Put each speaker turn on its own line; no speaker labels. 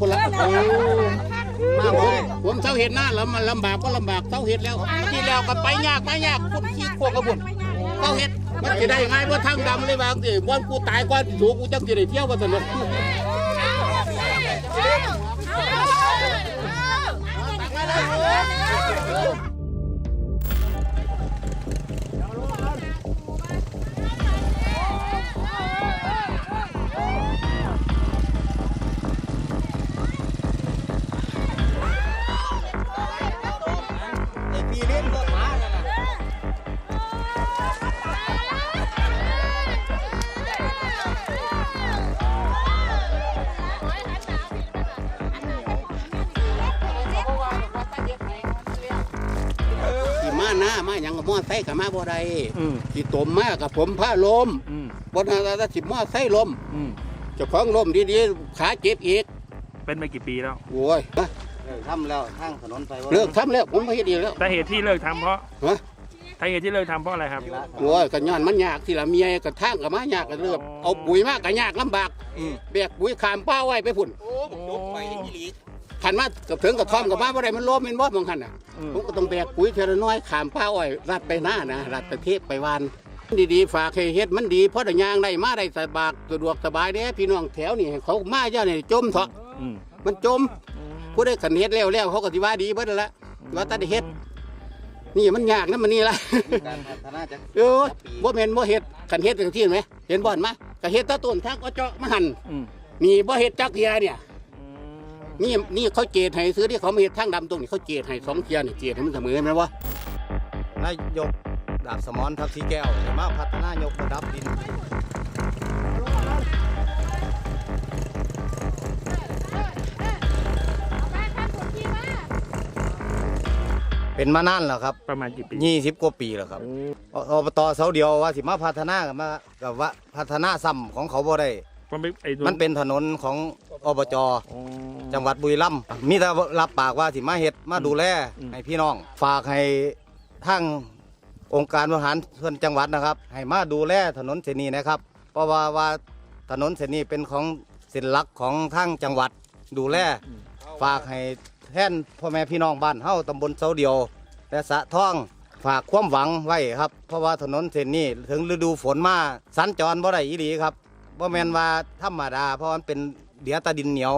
พุ่นละ
โอ้
มาผมผมเท่าเห็ดหน้าแล้วมันลำบากก็ลำบากเท่าเห็ดแล้วที่แล้วก็ไปยากไปยากคุณขี้โคกกระบุนเท่าเห็ดมันจะได้ยังไงว่าทางดำเลยบางทีวันกูตายกว่าสูกูจังจะได้เที่ยวว่าสนุก
ไม้า
หน้ามาหยังกับมอไซค์กับมาบ่ได้
อืม
ขี่ตมมากับผมผ้าลม
อืม
บนอาสิมอไซค์ลม
อืม
เจ้าของลมดีๆขาเจ็บอีก
เป็นมากี่ปีแล้ว
โอ้ยมา
เลิกทำแล้วทางถนนไปว่า
เลิกทำแล้วผมไม่เฮ็ดอีกแล้ว
สาเหตุที่เลิกทำเพราะ
ฮะ
สาเหตุที่เลิกทำเพราะอะไรครับ
โอ้ยก็ย้อนมันยากที่ละเมียกับทางกับมายากกันเริ่มเอาปุ๋ยมากก็ยากลำบากแบกปุ๋ยขามป้าไว้ไปพุ่น
โอ้
ขันมากับถึงกับท่อมกับมาบ่ได้มันล้มเป็นบ่บางคันน่ะ
อืม
ผมก็ต้องแบกปุ๋ยเทละน้อยขามป้าอ้อยรัดไปหน้านะรัดไปเทศไปวานดีๆฝากให้เฮ็ดมันดีเพราะได้ยางได้มาได้สบายสะดวกสบายเด้พี่น้องแถวนี่ให้เขามาเจ้านี่จมเถอะ
อืม
มันจมผู้ได้ขันเฮ็ดแล้วแล้วเขาก็สิว่าดีเบิดนั่นละว่าแตาได้เฮ็ดนี่มันยากนะมันนี่ละ
การพัฒนาจาก
เออบ่แม่นบ่เฮ็ดขันเฮ็ดจังที่ไหมเห็นบ่อนมาก็เฮ็ดแตะต้นทางก็เจาะมาหั่น
อืม
นี่บ่เฮ็ดจักเทียเนี่ย
อืม
นี่นี่เขาเจดให้ซื้อที่เขามาเฮ็ดทางดำตรงนี้เขาเจดให้สองเทียนี่เจดให้มันเสมอแม่นบ่
นายกดาบสมรทักษีแก้วจะมาพัฒนายกระดับดินเป็นมานานแล้วครับ
ประมาณกี่ปี
ยี่สิบกว่าปีแล้วครับ
โอ้
อบตเสาเดียวว่าสิมาพัฒนากับมากับว่าพัฒนาซ้ำของเขาบ่ได้
มันเป็นไอ้ตัว
มันเป็นถนนของอบจ
โอ้
จังหวัดบุรีรัมย์มีแต่รับปากว่าสิมาเฮ็ดมาดูแล
อืม
ให้พี่น้อง ฝากให้ทางองค์การบริหารส่วนจังหวัดนะครับ ให้มาดูแลถนนเส้นนี้นะครับ เพราะว่าว่าถนนเส้นนี้เป็นของเส้นหลักของทางจังหวัดดูแลฝากให้แทนพ่อแม่พี่น้องบ้านเฮาตำบลเสาเดียวและสะท้องฝากความหวังไว้ครับ เพราะว่าถนนเส้นนี้ถึงฤดูฝนมาสัญจรบ่ได้อีหลีครับบ่แม่นว่าธรรมดาเพราะมันเป็นเดียตาดินเหนียว